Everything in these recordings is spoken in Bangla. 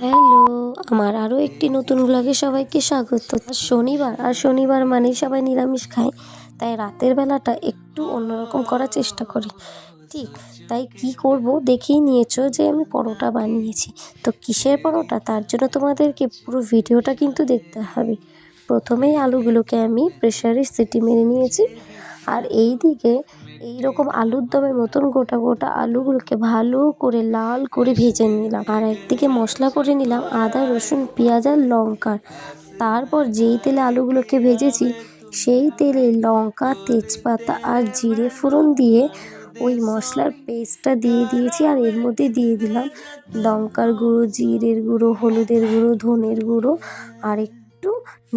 হ্যালো, আমার আরও একটি নতুন ব্লগে সবাইকে স্বাগত। শনিবার, আর শনিবার মানেই সবাই নিরামিষ খায়, তাই রাতের বেলাটা একটু অন্যরকম করার চেষ্টা করি। ঠিক, তাই কি করব দেখেই নিয়েছো যে আমি পরোটা বানিয়েছি। তো কিসের পরোটা? তার জন্য তোমাদেরকে পুরো ভিডিওটা কিন্তু দেখতে হবে। প্রথমেই আলুগুলোকে আমি প্রেশারে সিটি মেরে নিয়েছি। আর এই দিকে এই রকম আলুর দমের মতন গোটা গোটা আলুগুলোকে ভালো করে লাল করে ভেজে নিলাম। আর একদিকে মশলা করে নিলাম আদা, রসুন, পেঁয়াজ আর লঙ্কার তারপর যেই তেলে আলুগুলোকে ভেজেছি, সেই তেলে লঙ্কা, তেজপাতা আর জিরে ফোড়ন দিয়ে ওই মশলার পেস্টটা দিয়ে দিয়েছি আর এর মধ্যে দিয়ে দিলাম লঙ্কার গুঁড়ো, জিরের গুঁড়ো, হলুদের গুঁড়ো, ধনের গুঁড়ো আর একটু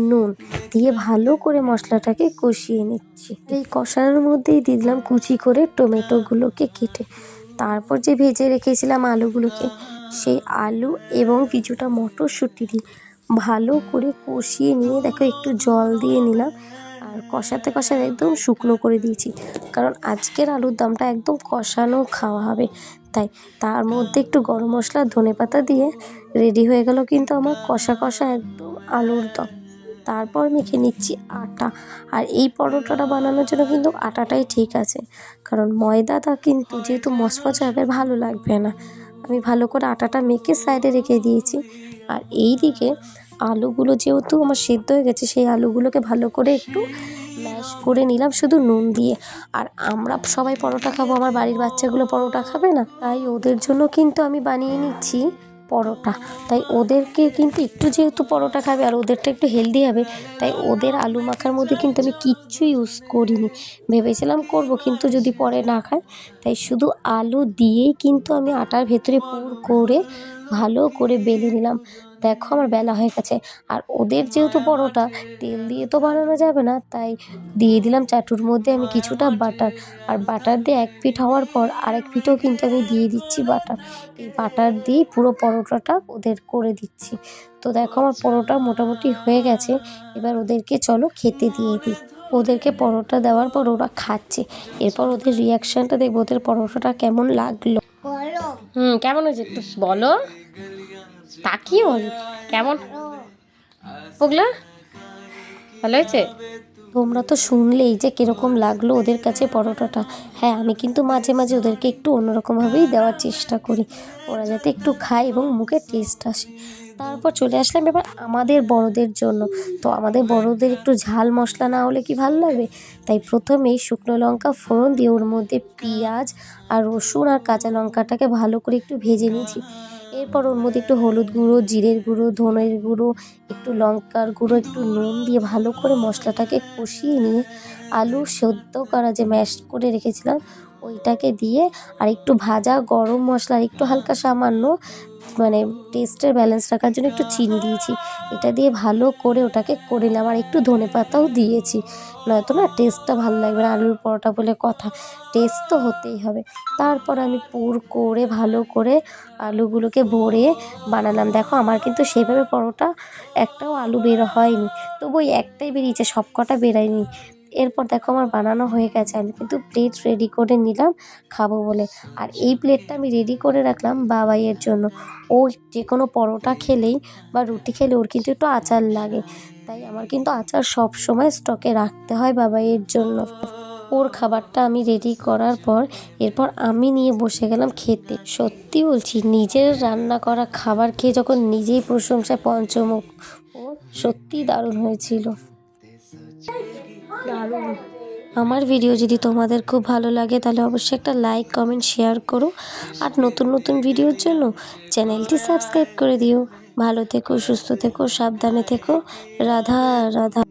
নুন দিয়ে ভালো করে মশলাটাকে কষিয়ে নিচ্ছি। এই কষানোর মধ্যেই দিয়ে দিলাম কুচি করে টমেটোগুলোকে কেটে তারপর যে ভেজে রেখেছিলাম আলুগুলোকে, সেই আলু এবং কিছুটা মটরশুঁটি দিয়ে ভালো করে কষিয়ে নিয়ে দেখো একটু জল দিয়ে নিলাম আর কষাতে কষাতে একদম শুকনো করে দিয়েছি। কারণ আজকের আলুর দমটা একদম কষানো খাওয়া হবে। তাই তার মধ্যে একটু গরম মশলা ধনে পাতা দিয়ে রেডি হয়ে গেল কিন্তু আমার কষা কষা একদম আলুর দম। তারপর মেখে নিচ্ছি আটা। আর এই পরোটাটা বানানোর জন্য কিন্তু আটাটাই ঠিক আছে। কারণ ময়দাটা কিন্তু যেহেতু মচমচে হবে, ভালো লাগবে না। আমি ভালো করে আটাটা মেখে সাইডে রেখে দিয়েছি। আর এই দিকে আলুগুলো যেহেতু আমার সেদ্ধ হয়ে গেছে, সেই আলুগুলোকে ভালো করে একটু ম্যাশ করে নিলাম শুধু নুন দিয়ে। আর আমরা সবাই পরোটা খাব, আমার বাড়ির বাচ্চাগুলো পরোটা খাবে না? তাই ওদের জন্য কিন্তু আমি বানিয়ে নিচ্ছি পরোটা। তাই ওদেরকে কিন্তু একটু যেহেতু পরোটা খাবে আর ওদেরটা একটু হেলদি হবে, তাই ওদের আলু মাখার মধ্যে কিন্তু আমি কিচ্ছু ইউজ করিনি। ভেবেছিলাম করব কিন্তু যদি পরে না খায়, তাই শুধু আলু দিয়েই কিন্তু আমি আটার ভেতরে পুর করে ভালো করে বেলে নিলাম। দেখো আমার বেলা হয়ে গেছে। আর ওদের যেহেতু পরোটা তেল দিয়ে তো বানানো যাবে না তাই দিয়ে দিলাম চাটুর মধ্যে আমি কিছুটা বাটার। আর বাটার দিয়ে এক পিঠ হওয়ার পর আরেক পিঠও কিন্তু আমি দিয়ে দিচ্ছি বাটার। এই বাটার দিয়েই পুরো পরোটাটা ওদের করে দিচ্ছি। তো দেখো আমার পরোটা মোটামুটি হয়ে গেছে। এবার ওদেরকে চলো খেতে দিয়ে দিই। ওদেরকে পরোটা দেওয়ার পর ওরা খাচ্ছে। এরপর ওদের রিয়াকশানটা দেখব ওদের পরোটাটা কেমন লাগল। হুম কেমন হয়েছে একটু বলো। তাকিয়ে বলো, কেমন? ওগুলা ভালো হয়েছে? তোমরা তো শুনলেই যে কীরকম লাগল ওদের কাছে পরোটাটা। হ্যাঁ আমি কিন্তু মাঝে মাঝে ওদেরকে একটু অন্যরকমভাবেই দেওয়ার চেষ্টা করি। ওরা যাতে একটু খায় এবং মুখে টেস্ট আসে। তারপর চলে আসলাম এবার আমাদের বড়দের জন্য। তো আমাদের বড়দের একটু ঝাল মশলা না হলে কি ভালো লাগবে তাই প্রথমেই শুকনো লঙ্কা ফোড়ন দিয়ে ওর মধ্যে পেঁয়াজ আর রসুন আর কাঁচা লঙ্কাটাকে ভালো করে একটু ভেজে নিয়েছি। এরপর ওর মধ্যে একটু হলুদ গুঁড়ো, জিরের গুঁড়ো, ধনের গুঁড়ো, একটু লঙ্কার গুঁড়ো, একটু নুন দিয়ে ভালো করে মশলাটাকে কষিয়ে নিয়ে আলু সেদ্ধ করা যে ম্যাশ করে রেখেছিলাম ওইটাকে দিয়ে আর একটু ভাজা গরম মশলা আর একটু হালকা সামান্য মানে টেস্টের ব্যালেন্স রাখার জন্য একটু চিনি দিয়েছি। এটা দিয়ে ভালো করে ওটাকে করে নিলাম আর একটু ধনে পাতাও দিয়েছি। নয়তো না টেস্টটা ভালো লাগবে না, আলুর পরোটা বলে কথা। টেস্ট তো হতেই হবে। তারপর আমি পুর করে ভালো করে আলুগুলোকে ভরে বানালাম। দেখো আমার কিন্তু সেভাবে পরোটা একটাও আলু বের হয়নি। তবু ওই একটাই বেরিয়েছে সব কটা বেরায়নি। এরপর দেখো আমার বানানো হয়ে গেছে, আমি কিন্তু প্লেট রেডি করে নিলাম খাব বলে। আর এই প্লেটটা আমি রেডি করে রাখলাম বাবাইয়ের জন্য। ও যে কোনো পরোটা খেলেই বা রুটি খেলে ওর কিন্তু একটু আচার লাগে। তাই আমার কিন্তু আচার সব সময় স্টকে রাখতে হয় বাবাইয়ের জন্য। ওর খাবারটা আমি রেডি করার পর এরপর আমি নিয়ে বসে গেলাম খেতে। সত্যি বলছি, নিজের রান্না করা খাবার খেয়ে যখন নিজেই প্রশংসায় পঞ্চমুখ, ও সত্যিই দারুণ হয়েছিল। আমার ভিডিও যদি তোমাদের খুব ভালো লাগে, তাহলে অবশ্যই একটা লাইক কমেন্ট শেয়ার করো। আর নতুন নতুন ভিডিওর জন্য চ্যানেলটি সাবস্ক্রাইব করে দিও। ভালো থেকো, সুস্থ থেকো, সাবধানে থেকো। রাধা রাধা।